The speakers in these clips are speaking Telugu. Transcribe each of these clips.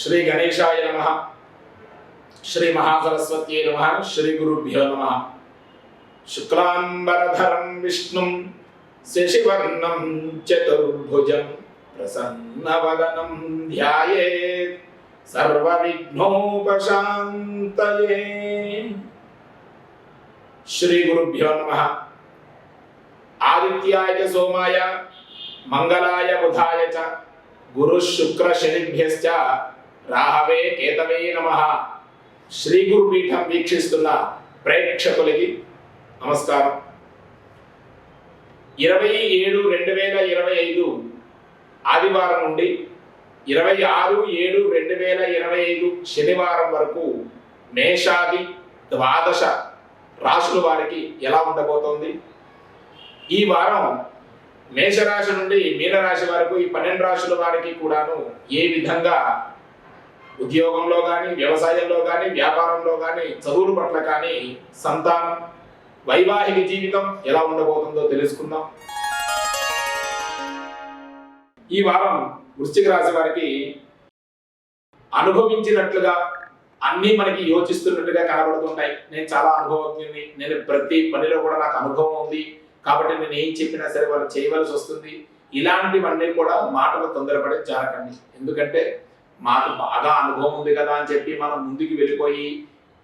శ్రీ గణేశాయ నమ. శ్రీ మహాసరస్వత్యై నమ. శ్రీ గురుభ్యో నమ. శుక్లాంబరధరం విష్ణుం శశివర్ణం చతుర్భుజం ప్రసన్నవదనం ధ్యాయేత్. సర్వవిఘ్నోపశాంతయే. శ్రీ గురుభ్యో నమ. ఆదిత్యాయ సోమాయ మంగళాయ బుధాయ చ గురు శుక్ర శనిభ్యశ్చ రాహవే కేతవే నమ. శ్రీ గురుపీఠం వీక్షిస్తున్న ప్రేక్షకులకి నమస్కారం. ఇరవై ఏడు రెండు వేల ఇరవై ఐదు ఆదివారం నుండి ఇరవై ఆరు ఏడు రెండు వేల ఇరవై ఐదు శనివారం వరకు మేషాది ద్వాదశ రాశుల వారికి ఎలా ఉండబోతోంది? ఈ వారం మేషరాశి నుండి మీనరాశి వరకు ఈ పన్నెండు రాశుల వారికి కూడాను ఏ విధంగా ఉద్యోగంలో కానీ వ్యవసాయంలో కానీ వ్యాపారంలో కానీ చదువుల పట్ల కానీ సంతానం వైవాహిక జీవితం ఎలా ఉండబోతుందో తెలుసుకుందాం. ఈ వారం వృశ్చిక రాశి వారికి అనుభవించినట్లుగా అన్నీ మనకి యోచిస్తున్నట్టుగా కనబడుతుంటాయి. నేను చాలా అనుభవజ్ఞుని నేను ప్రతి పనిలో కూడా నాకు అనుభవం ఉంది. కాబట్టి నేను ఏం చెప్పినా సరే వాళ్ళు చేయవలసి వస్తుంది. ఇలాంటివన్నీ కూడా మాటలు తొందరపడి జారకండి ఎందుకంటే మాకు బాగా అనుభవం ఉంది కదా అని చెప్పి మనం ముందుకు వెళ్ళిపోయి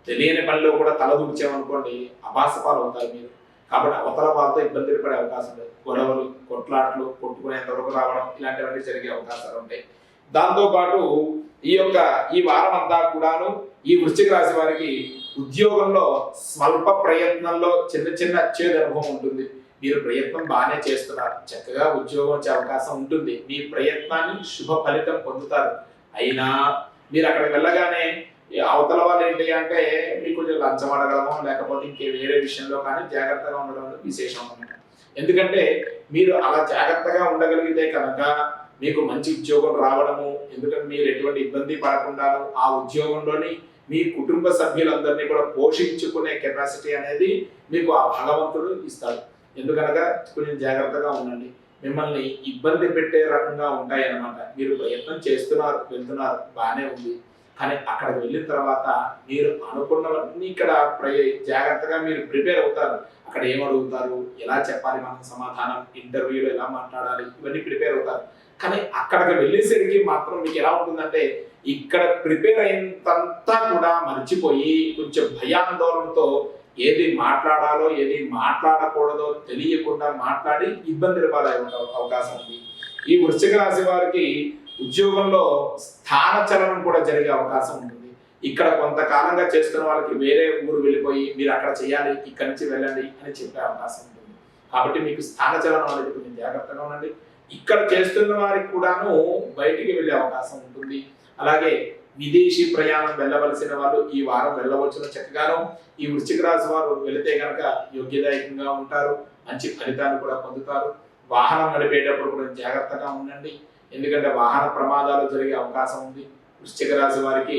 తెలియని పనిలో కూడా తలదూర్చామనుకోండి అపాసపాలు అవుతారు మీరు. కాబట్టి అవతల వాళ్ళతో ఇబ్బందులు పడే అవకాశం లేదు. గొడవలు కొట్లాట్లు కొట్టుకునేంత వరకు రావడం ఇలాంటివన్నీ జరిగే అవకాశాలు ఉంటాయి. దాంతో పాటు ఈ యొక్క ఈ వారం అంతా కూడాను ఈ వృశ్చిక రాశి వారికి ఉద్యోగంలో స్వల్ప ప్రయత్నంలో చిన్న చిన్న చేదు అనుభవం ఉంటుంది. మీరు ప్రయత్నం బాగానే చేస్తున్నారు. చక్కగా ఉద్యోగం వచ్చే అవకాశం ఉంటుంది. మీ ప్రయత్నాన్ని శుభ ఫలితం పొందుతారు. అయినా మీరు అక్కడికి వెళ్ళగానే అవతల వాళ్ళు ఏంటి అంటే మీకు కొంచెం లంచం అడగడము లేకపోతే ఇంకే వేరే విషయంలో కానీ జాగ్రత్తగా ఉండడం విశేషం అన్నమాట ఎందుకంటే మీరు అలా జాగ్రత్తగా ఉండగలిగితే కనుక మీకు మంచి ఉద్యోగం రావడము ఎందుకంటే మీరు ఎటువంటి ఇబ్బంది పడకుండా ఆ ఉద్యోగంలోని మీ కుటుంబ సభ్యులందరినీ కూడా పోషించుకునే కెపాసిటీ అనేది మీకు ఆ భగవంతుడు ఇస్తాడు. ఎందుకనగా కొంచెం జాగ్రత్తగా ఉండండి. మిమ్మల్ని ఇబ్బంది పెట్టే రకంగా ఉంటాయి అన్నమాట మీరు ప్రయత్నం చేస్తున్నారు వెళ్తున్నారు బాగానే ఉంది. కానీ అక్కడికి వెళ్ళిన తర్వాత మీరు అనుకున్నవన్నీ ఇక్కడ జాగ్రత్తగా మీరు ప్రిపేర్ అవుతారు. అక్కడ ఏం అడుగుతారు? ఎలా చెప్పాలి మనం సమాధానం? ఇంటర్వ్యూలో ఎలా మాట్లాడాలి? ఇవన్నీ ప్రిపేర్ అవుతారు. కానీ అక్కడికి వెళ్ళేసరికి మాత్రం మీకు ఎలా ఉంటుందంటే ఇక్కడ ప్రిపేర్ అయినంతా కూడా మర్చిపోయి కొంచెం భయాందోళనతో ఏది మాట్లాడాలో ఏది మాట్లాడకూడదో తెలియకుండా మాట్లాడి ఇబ్బందులు ఉండే అవకాశం ఉంది ఈ వృశ్చిక రాశి వారికి ఉద్యోగంలో స్థాన చలనం కూడా జరిగే అవకాశం ఉంటుంది. ఇక్కడ కొంతకాలంగా చేస్తున్న వాళ్ళకి వేరే ఊరు వెళ్ళిపోయి మీరు అక్కడ చేయాలి ఇక్కడి నుంచి వెళ్ళండి అని చెప్పే అవకాశం ఉంటుంది. కాబట్టి మీకు స్థాన చలనం అనేది కొంచెం జాగ్రత్తగా ఉండండి. ఇక్కడ చేస్తున్న వారికి కూడాను బయటికి వెళ్ళే అవకాశం ఉంటుంది. అలాగే విదేశీ ప్రయాణం వెళ్ళవలసిన వాళ్ళు ఈ వారం వెళ్ళవచ్చును చక్కగాను. ఈ వృశ్చిక రాశి వారు వెళితే కనుక యోగ్యదాయకంగా ఉంటారు. మంచి ఫలితాన్ని కూడా పొందుతారు. వాహనం నడిపేటప్పుడు కూడా జాగ్రత్తగా ఉండండి. ఎందుకంటే వాహన ప్రమాదాలు జరిగే అవకాశం ఉంది. వృశ్చిక రాశి వారికి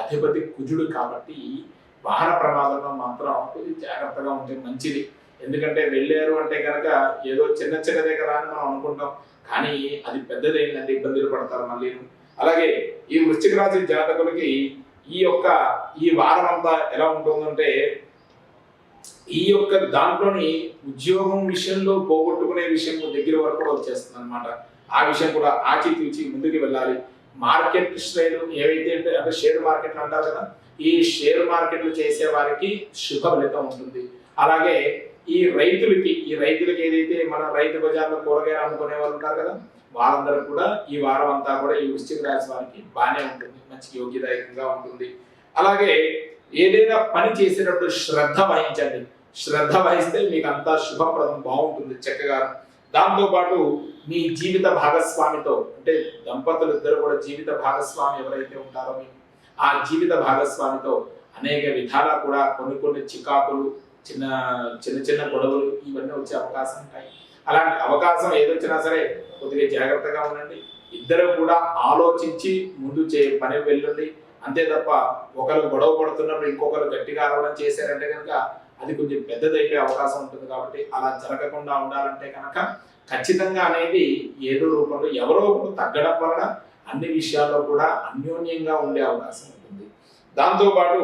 అధిపతి కుజుడు కాబట్టి వాహన ప్రమాదంలో మాత్రం కొద్దిగా జాగ్రత్తగా ఉంటే మంచిది. ఎందుకంటే వెళ్ళారు అంటే కనుక ఏదో చిన్న చిన్నదే కదా అని మనం అనుకుంటాం. కానీ అది పెద్దదైందంటే ఇబ్బందులు పడతారు మళ్ళీ అలాగే ఈ వృశ్చిక రాశి జాతకులకి ఈ యొక్క ఈ వారం అంతా ఎలా ఉంటుందంటే ఈ యొక్క దాంట్లోని ఉద్యోగం విషయంలో పోగొట్టుకునే విషయం దగ్గర వరకు కూడా వచ్చేస్తుంది అనమాట ఆ విషయం కూడా ఆచితూచి ముందుకు వెళ్ళాలి. మార్కెట్ శ్రేణులు ఏవైతే అంటే అంటే షేర్ మార్కెట్లు అంటారు కదా ఈ షేర్ మార్కెట్లు చేసే వారికి శుభ ఫలితం ఉంటుంది. అలాగే ఈ రైతులకి ఈ రైతులకి ఏదైతే మన రైతు బజార్లో కూరగాయలు అమ్ముకునే వాళ్ళు ఉంటారు కదా వాళ్ళందరూ కూడా ఈ వారం అంతా కూడా ఈ వృశ్చిక రాశి వారికి బాగానే ఉంటుంది మంచి యోగ్యదాయకంగా ఉంటుంది. అలాగే ఏదైనా పని చేసేటప్పుడు శ్రద్ధ వహించండి. శ్రద్ధ వహిస్తే మీకు అంతా శుభప్రదం బాగుంటుంది చక్కగా. దాంతోపాటు మీ జీవిత భాగస్వామితో అంటే దంపతులు ఇద్దరు కూడా జీవిత భాగస్వామి ఎవరైతే ఉంటారో ఆ జీవిత భాగస్వామితో అనేక విధాలా కూడా కొన్ని కొన్ని చికాకులు చిన్న చిన్న చిన్న గొడవలు ఇవన్నీ వచ్చే అవకాశం ఉంటాయి. అలాంటి అవకాశం ఏదొచ్చినా సరే కొద్దిగా జాగ్రత్తగా ఉండండి. ఇద్దరు కూడా ఆలోచించి ముందు చే పని వెళ్ళండి. అంతే తప్ప ఒకరు గొడవ పడుతున్నప్పుడు ఇంకొకరు గట్టిగా అరవడం చేశారంటే కనుక అది కొంచెం పెద్దదైపోయే అవకాశం ఉంటుంది కాబట్టి అలా జరగకుండా ఉండాలంటే కనుక ఖచ్చితంగా అనేది ఏదో రూపంలో ఎవరో ఒకరు తగ్గడం వలన అన్ని విషయాల్లో కూడా అన్యోన్యంగా ఉండే అవకాశం ఉంటుంది. దాంతోపాటు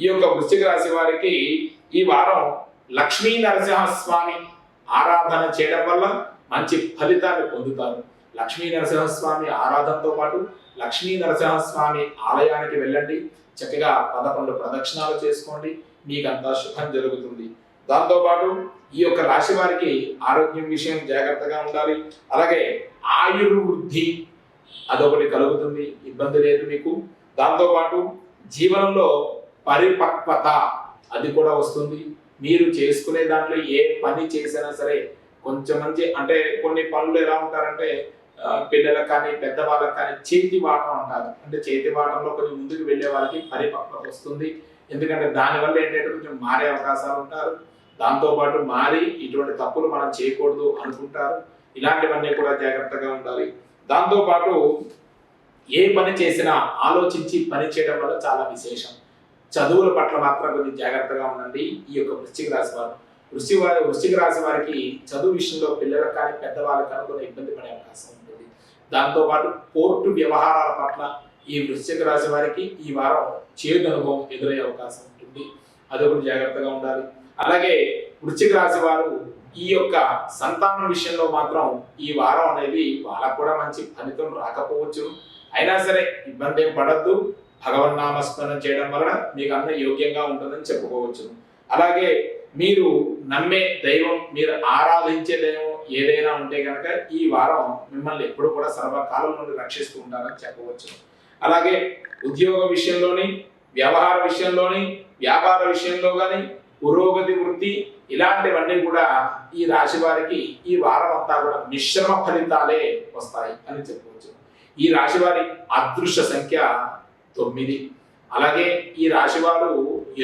ఈ యొక్క వృశ్చిక రాశి వారికి ఈ వారం లక్ష్మీ నరసింహస్వామి ఆరాధన చేయడం వల్ల మంచి ఫలితాన్ని పొందుతారు. లక్ష్మీ నరసింహస్వామి ఆరాధనతో పాటు లక్ష్మీ నరసింహస్వామి ఆలయానికి వెళ్ళండి. చక్కగా పదకొండు ప్రదక్షిణాలు చేసుకోండి. మీకంతా శుభం జరుగుతుంది. దాంతోపాటు ఈ యొక్క రాశి వారికి ఆరోగ్యం విషయం జాగ్రత్తగా ఉండాలి. అలాగే ఆయుర్వృద్ధి అదొకటి కలుగుతుంది. ఇబ్బంది లేదు మీకు. దాంతోపాటు జీవనంలో పరిపక్వత అది కూడా వస్తుంది. మీరు చేసుకునే దాంట్లో ఏ పని చేసినా సరే కొంచెం మంచి అంటే కొన్ని పనులు ఎలా ఉంటారంటే పిల్లలకు కానీ పెద్దవాళ్ళకి కానీ చేతి వాటం అంటారు. అంటే చేతి వాటంలో కొంచెం ముందుకు వెళ్ళే వాళ్ళకి పరిపక్వత వస్తుంది. ఎందుకంటే దానివల్ల ఏంటంటే కొంచెం మారే అవకాశాలు ఉంటారు. దాంతోపాటు మారి ఇటువంటి తప్పులు మనం చేయకూడదు అనుకుంటారు. ఇలాంటివన్నీ కూడా జాగ్రత్తగా ఉండాలి. దాంతోపాటు ఏ పని చేసినా ఆలోచించి పని చేయడం వల్ల చాలా విశేషం. చదువుల పట్ల మాత్రం కొంచెం జాగ్రత్తగా ఉండండి. ఈ యొక్క వృశ్చిక రాశి వారు వృశ్చి వారి వృశ్చిక రాశి వారికి చదువు విషయంలో పిల్లలకు కానీ పెద్దవాళ్ళకి కానీ కొన్ని ఇబ్బంది పడే అవకాశం ఉంటుంది. దాంతోపాటు కోర్టు వ్యవహారాల పట్ల ఈ వృశ్చిక రాశి వారికి ఈ వారం చేదు అనుభవం ఎదురయ్యే అవకాశం ఉంటుంది. అది ఒకటి జాగ్రత్తగా ఉండాలి. అలాగే వృశ్చిక రాశి వారు ఈ యొక్క సంతానం విషయంలో మాత్రం ఈ వారం అనేది వాళ్ళకు కూడా మంచి ఫలితం రాకపోవచ్చు. అయినా సరే ఇబ్బంది ఏం పడద్దు. భగవన్నామస్మరణ చేయడం వలన మీకు అన్న యోగ్యంగా ఉంటుందని చెప్పుకోవచ్చు. అలాగే మీరు నమ్మే దైవం మీరు ఆరాధించే దైవం ఏదైనా ఉంటే కనుక ఈ వారం మిమ్మల్ని ఎప్పుడు కూడా సర్వకాలం నుండి రక్షిస్తూ ఉంటారని చెప్పవచ్చు. అలాగే ఉద్యోగ విషయంలోని వ్యవహార విషయంలోని వ్యాపార విషయంలో కానీ పురోగతి వృత్తి ఇలాంటివన్నీ కూడా ఈ రాశి వారికి ఈ వారం అంతా కూడా మిశ్రమ ఫలితాలే వస్తాయి అని చెప్పవచ్చు. ఈ రాశి వారి అదృశ్య సంఖ్య తొమ్మిది. అలాగే ఈ రాశివారు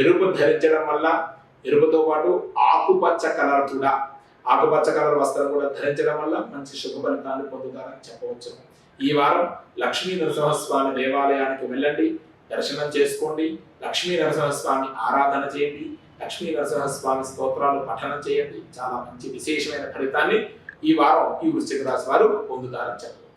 ఎరుపు ధరించడం వల్ల ఎరుపుతో పాటు ఆకుపచ్చ కలర్ కూడా ఆకుపచ్చ కలర్ వస్త్రం కూడా ధరించడం వల్ల మంచి శుభ ఫలితాన్ని పొందుతారని చెప్పవచ్చు. ఈ వారం లక్ష్మీ నరసింహస్వామి దేవాలయానికి వెళ్ళండి దర్శనం చేసుకోండి లక్ష్మీ నరసింహస్వామి ఆరాధన చేయండి లక్ష్మీ నరసింహస్వామి స్తోత్రాలు పఠనం చేయండి. చాలా మంచి విశేషమైన ఫలితాన్ని ఈ వారం ఈ వృశ్చిక రాశి వారు పొందుతారని చెప్పవచ్చు.